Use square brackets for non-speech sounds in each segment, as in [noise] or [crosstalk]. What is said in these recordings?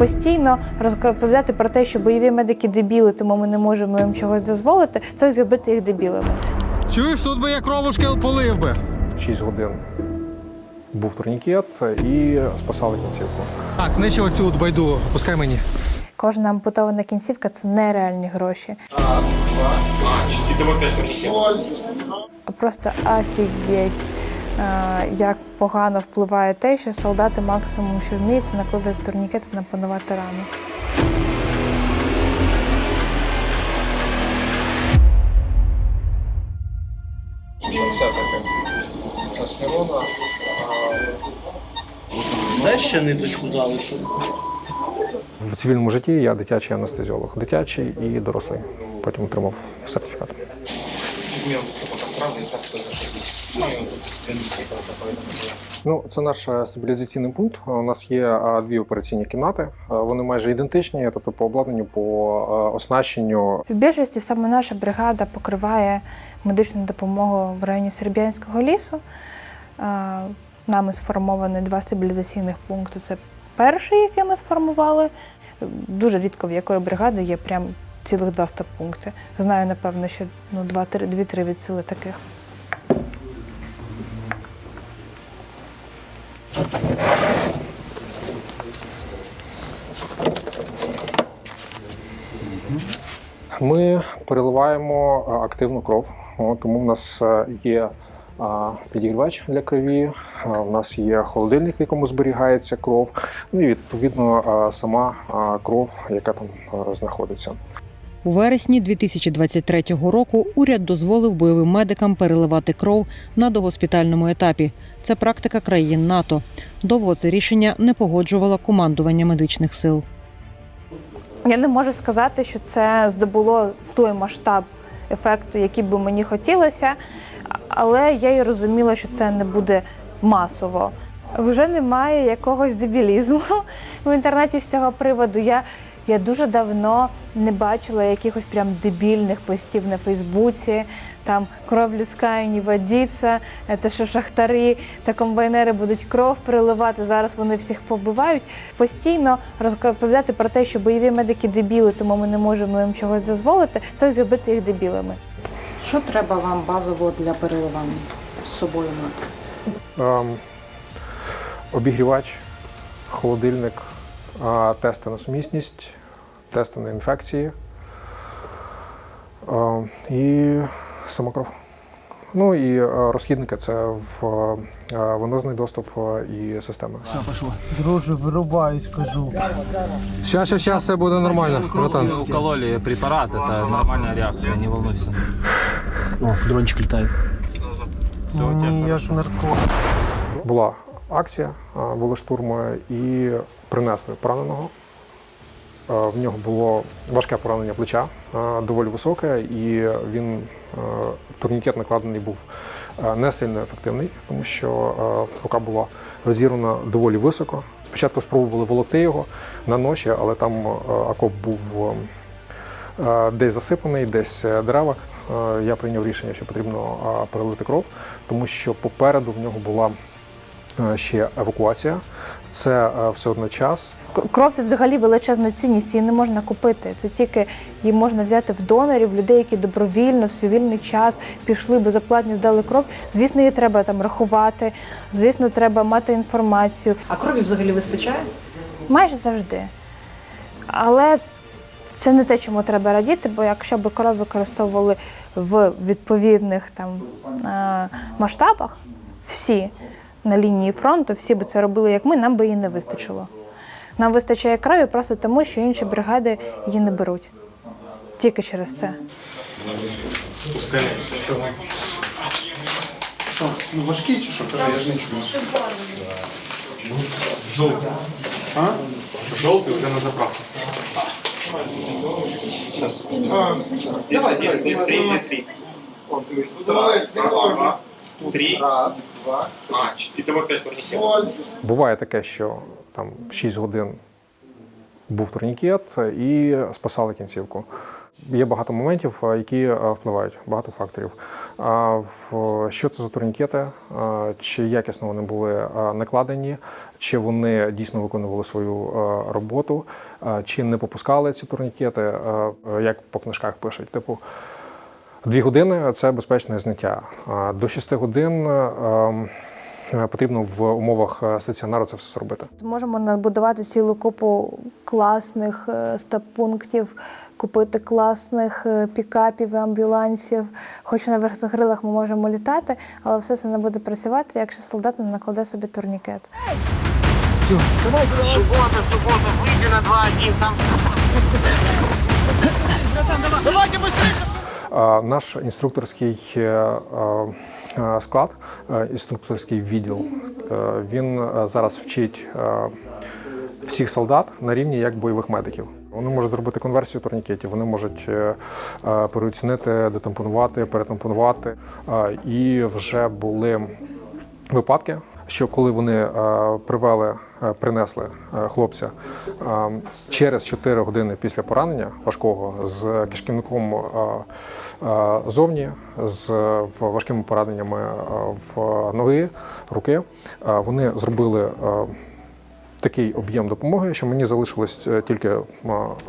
Постійно розповідати про те, що бойові медики дебіли, тому ми не можемо їм чогось дозволити, це зробити їх дебілами. Чуєш, тут би я кровушки полив би. 6 годин був турнікет і спасали кінцівку. Так, нижче оцю от байду, пускай мені. Кожна ампутована кінцівка це нереальні гроші. Просто офігеть, як погано впливає те, що солдати максимум, що вміють, це накладати турнікети на панувати рану. Дай ще ниточку залишу. В цивільному житті я дитячий анестезіолог, дитячий і дорослий. Потім отримав сертифікат. Ну, це наш е, стабілізаційний пункт. У нас є е, дві операційні кімнати. Е, Вони майже ідентичні, тобто по обладнанню, по е, оснащенню. В більшості саме наша бригада покриває медичну допомогу в районі Серб'янського лісу. Е, Нами сформовані два стабілізаційних пункти. Це перший, який ми сформували. Дуже рідко в якої бригади є прям цілих два стаб-пункти. Знаю, напевно, що ну, два-три дві-три від сили таких. Ми переливаємо е, активну кров, тому в нас е, є е, підігрівач для крові, в нас є холодильник, в якому зберігається кров, ну і відповідно сама кров, яка там знаходиться. У вересні 2023 року уряд дозволив бойовим медикам переливати кров на догоспітальному етапі. Це практика країн НАТО. Довго це рішення не погоджувало командування медичних сил. Я не можу сказати, що це здобуло той масштаб ефекту, який би мені хотілося, але я і розуміла, що це не буде масово. Вже немає якогось дебілізму [laughs] в інтернеті з цього приводу. Я, я дуже давно не бачила якихось прям дебільних постів на Фейсбуці. Там кров людська не водиться, те, що шахтарі та комбайнери будуть кров переливати. Зараз вони всіх побивають. Постійно розповідати про те, що бойові медики дебіли, тому ми не можемо їм чогось дозволити, це зробити їх дебілами. Що треба вам базово для переливання з собою мати? Ем, Обігрівач, холодильник, тести на сумісність, тести на інфекції е, і сама кров. Ну і е, розхідники це в е, венозний доступ і системи. Друже, вирубаюсь, кажу. Щас, щас, щас, все буде нормально, братан. Мы укололи препарат, это нормальная реакция, не волнуйся. О, дрончик літає. Все Ні, як хорошо. наркотик. Була акція, були штурми і принесли пораненого. Е, В нього було важке поранення плеча, е, доволі високе, і він е, турнікет накладений був не сильно ефективний, тому що рука була розірвана доволі високо. Спочатку спробували волокти його на ноші, але там окоп був десь засипаний, десь дерева. Я прийняв рішення, що потрібно перелити кров, тому що попереду в нього була ще евакуація. Це е, все одно час. Кров це взагалі величезна цінність, її не можна купити. Це тільки її можна взяти в донорів, людей, які добровільно в свій вільний час пішли безоплатно, здали кров. Звісно, її треба там рахувати. Звісно, треба мати інформацію. А крові взагалі вистачає? Майже завжди. Але це не те, чому треба радіти, бо якщо б кров використовували в відповідних там е, масштабах, всі на лінії фронту, всі би це робили як ми, нам би її не вистачило. Нам вистачає крові просто тому, що інші бригади її не беруть. Тільки через це. Що, ну важкий чи що? Я ж не чую. Жовтий вже на заправку. Давай, давай. Давай, давай. Три. Раз, два. А, четыре. Итого пять турникетов. Буває таке, що там 6 годин був турнікет і спасали кінцівку. Є багато моментів, які впливають, багато факторів. А, в- Що це за турнікети, чи якісно вони були накладені, чи вони дійсно виконували свою роботу, чи не попускали ці турнікети, як по книжках пишуть. Типу, дві години це безпечне зняття. А До 6 годин е, е, потрібно в умовах е, стаціонару це все зробити. Можемо набудувати цілу купу класних е, стаб-пунктів, купити класних е, пікапів і амбулансів. Хоч на вертогрилах ми можемо літати, але все це не буде працювати, якщо солдат не накладе собі турнікет. А, Наш інструкторський е, е, склад, е, інструкторський склад, інструкторський відділ, е, він е, зараз вчить е, всіх солдат на рівні як бойових медиків. Вони можуть зробити конверсію турнікетів, вони можуть е, е, переоцінити, детампонувати, перетампонувати. Е, І вже були випадки, що коли вони е, привели, е, принесли е, хлопця через 4 години після поранення важкого з кишківником зовні, з важкими пораненнями в ноги, руки, вони зробили. Такий об'єм допомоги, що мені залишилось тільки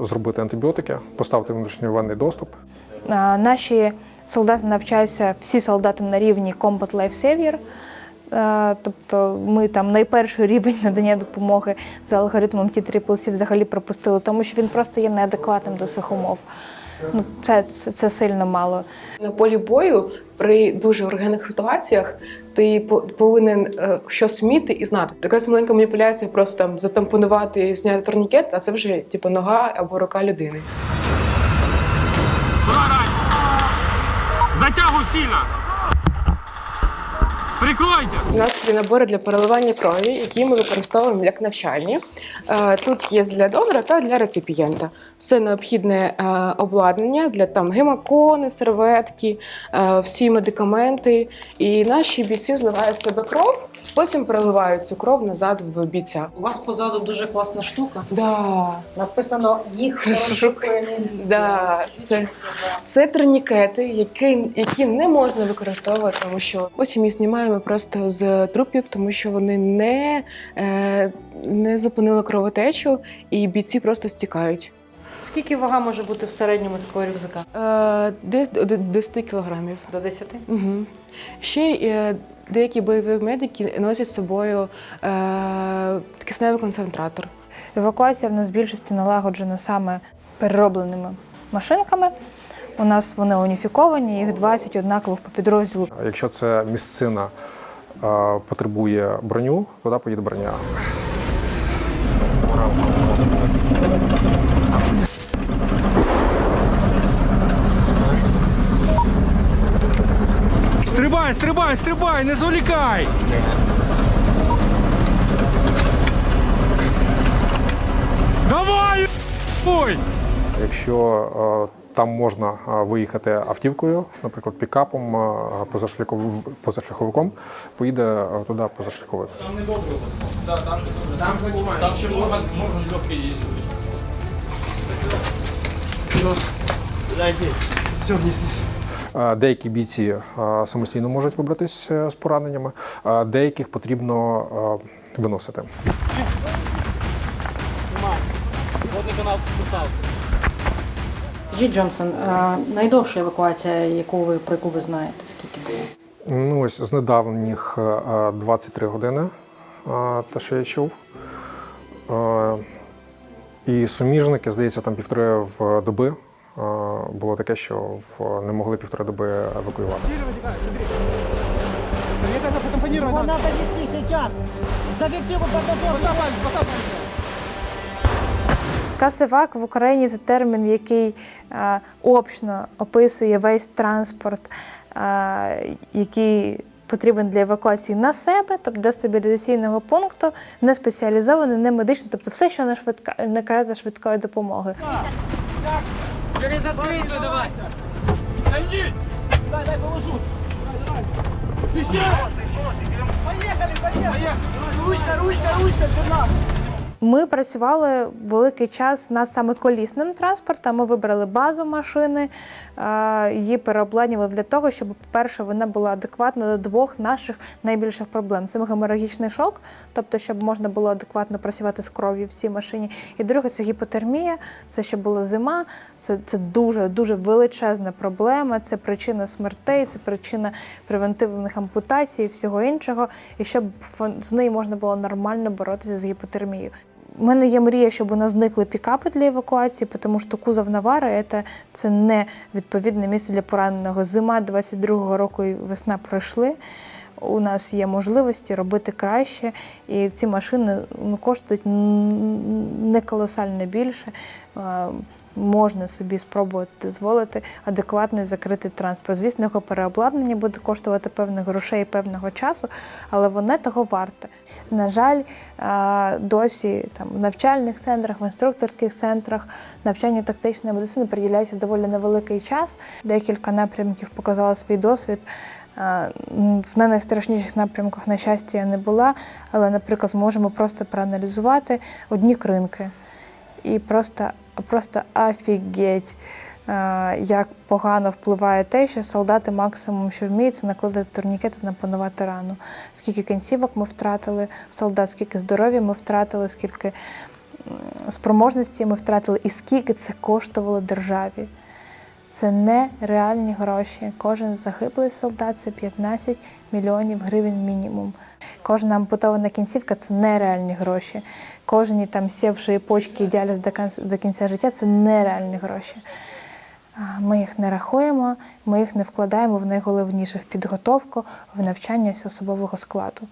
зробити антибіотики, поставити внутрішньовенний доступ. Наші солдати навчаються, всі солдати на рівні Combat Life Savior. Е, Тобто ми там найперший рівень надання допомоги за алгоритмом T-CCC взагалі пропустили, тому що він просто є неадекватним до цих умов. Ну, це, це, це сильно мало. На полі бою при дуже ургенних ситуаціях ти по- повинен е, щось вміти і знати. Така маленька маніпуляція, просто там затампонувати, зняти турнікет, а це вже типу нога або рука людини. Затягуй сильно! Прикройте! У нас є набори для переливання крові, які ми використовуємо як навчальні. Е, Тут є для донора та для реципієнта. Все необхідне е, обладнання для там гемокони, серветки, е, всі медикаменти. І наші бійці зливають себе кров, потім переливають цю кров назад в бійця. У вас позаду дуже класна штука. Да. Написано їх. Да, це, це турнікети, які, які не можна використовувати, тому що потім їх знімаємо просто з трупів, тому що вони не, е, не зупинили кровотечу, і бійці просто стікають. Скільки вага може бути в середньому такого рюкзака? Е, десь до до 10 кілограмів. До 10? Угу. Ще е, деякі бойові медики носять з собою е, кисневий концентратор. Евакуація в нас в більшості налагоджена саме переробленими машинками. У нас вони уніфіковані, їх 20 однакових по підрозділу. Якщо це місцина е, потребує броню, туди поїде броня. Стрибай, стрибай, не зволікай! Давай! Ой! Якщо е, там можна е, виїхати автівкою, наприклад, пікапом, е, позашляхов- позашляховиком, поїде туди позашляховик. Там ще можна, можна з легкої їздити. Е, Деякі бійці е, самостійно можуть вибратись е, з пораненнями, а деяких потрібно е, виносити. Скажіть, Джонсон, найдовша евакуація, яку ви про яку ви знаєте, скільки було? Ну, ось з недавніх е, е, 23 години, е, те, що я чув. Е, І суміжники, здається, там півтори в доби. Було таке, що в- не могли півтори доби евакуювати. Его надо нести сейчас. Зафиксируй пассажир. Касевак в Україні це термін, який е, общно описує весь транспорт, е, який потрібен для евакуації на себе, тобто до стабілізаційного пункту, не спеціалізований, не медичний, тобто все, що на швидка на карета швидкої допомоги. Через открытую давай. Дай, дай, дай положу. Давай, давай. Поехали, поехали. Поехали. Ручка, ручка, ручка, Фернандо. Ми працювали великий час над саме колісним транспортом. Ми вибрали базу машини, її переобладнювали для того, щоб, по-перше, вона була адекватна до двох наших найбільших проблем: це геморагічний шок, тобто, щоб можна було адекватно працювати з кров'ю в цій машині. І друге, це гіпотермія, це ще була зима. Це, це дуже дуже величезна проблема. Це причина смертей, це причина превентивних ампутацій і всього іншого. І щоб з нею можна було нормально боротися з гіпотермією. У мене є мрія, щоб у нас зникли пікапи для евакуації, тому що кузов Навара це, не відповідне місце для пораненого. Зима 22-го року і весна пройшли. У нас є можливості робити краще, і ці машини ну, коштують не колосально більше. Можна собі спробувати дозволити адекватний закритий транспорт. Звісно, його переобладнання буде коштувати певних грошей і певного часу, але воно того варте. На жаль, е, досі там в навчальних центрах, в інструкторських центрах навчанню тактичної медицини приділяється доволі невеликий час. Декілька напрямків показали свій досвід. Е, В не найстрашніших напрямках, на щастя, я не була, але, наприклад, можемо просто проаналізувати одні кринки і просто, просто офігеть, е, як погано впливає те, що солдати максимум, що вміють, це накладати турнікети, напанувати рану. Скільки кінцівок ми втратили солдат, скільки здоров'я ми втратили, скільки спроможності ми втратили, і скільки це коштувало державі. Це нереальні гроші. Кожен загиблий солдат це 15 мільйонів гривень мінімум. Кожна ампутована кінцівка це нереальні гроші. Кожні там сівші почки і діаліз до кінця, до кінця життя це нереальні гроші. Ми їх не рахуємо, ми їх не вкладаємо в найголовніше в підготовку, в навчання особового складу.